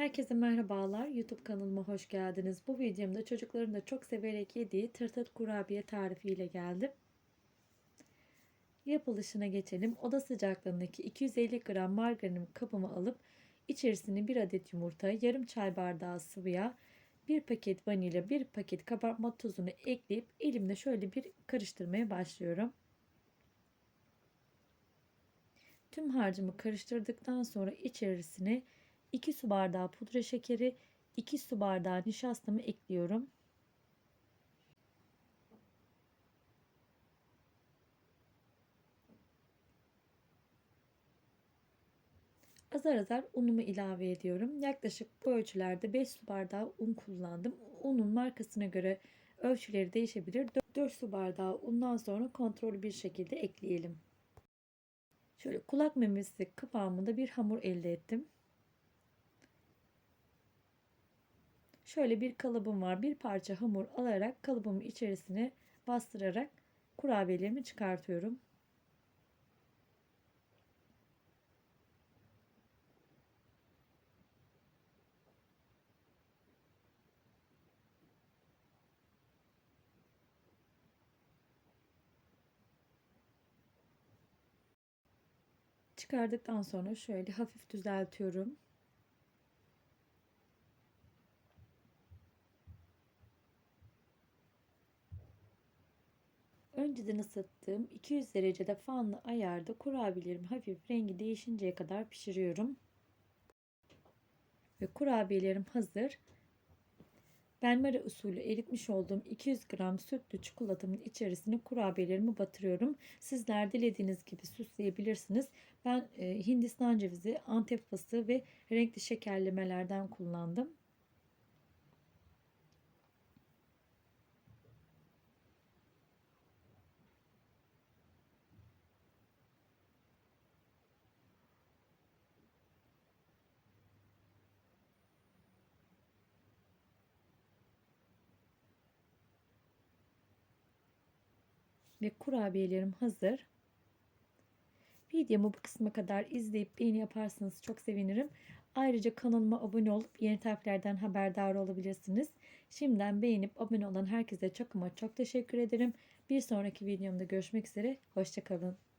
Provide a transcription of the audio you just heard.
Herkese merhabalar. YouTube kanalıma hoş geldiniz. Bu videomda çocukların da çok severek yediği tırtıt kurabiye tarifiyle geldim. Yapılışına geçelim. Oda sıcaklığındaki 250 gram margarin kabımı alıp içerisine 1 adet yumurta, yarım çay bardağı sıvı yağ, 1 paket vanilya, 1 paket kabartma tozunu ekleyip elimle şöyle bir karıştırmaya başlıyorum. Tüm harcımı karıştırdıktan sonra içerisine 2 su bardağı pudra şekeri, 2 su bardağı nişastamı ekliyorum. Azar azar unumu ilave ediyorum. Yaklaşık bu ölçülerde 5 su bardağı un kullandım. Unun markasına göre ölçüleri değişebilir. 4 su bardağı undan sonra kontrollü bir şekilde ekleyelim. Şöyle kulak memesi kıvamında bir hamur elde ettim. Şöyle bir kalıbım var. Bir parça hamur alarak kalıbımın içerisine bastırarak kurabiyelerimi çıkartıyorum. Çıkardıktan sonra şöyle hafif düzeltiyorum. Önceden ısıttığım 200 derecede fanlı ayarda kurabiyelerimi hafif rengi değişinceye kadar pişiriyorum. Ve kurabiyelerim hazır. Benmari usulü eritmiş olduğum 200 gram sütlü çikolatamın içerisine kurabiyelerimi batırıyorum. Sizler dilediğiniz gibi süsleyebilirsiniz. Ben e, Hindistan cevizi, antep fıstığı ve renkli şekerlemelerden kullandım. Ve kurabiyelerim hazır. Videomu bu kısma kadar izleyip beğeni yaparsanız çok sevinirim. Ayrıca kanalıma abone olup yeni tariflerden haberdar olabilirsiniz. Şimdiden beğenip abone olan herkese çok ama çok teşekkür ederim. Bir sonraki videomda görüşmek üzere. Hoşçakalın.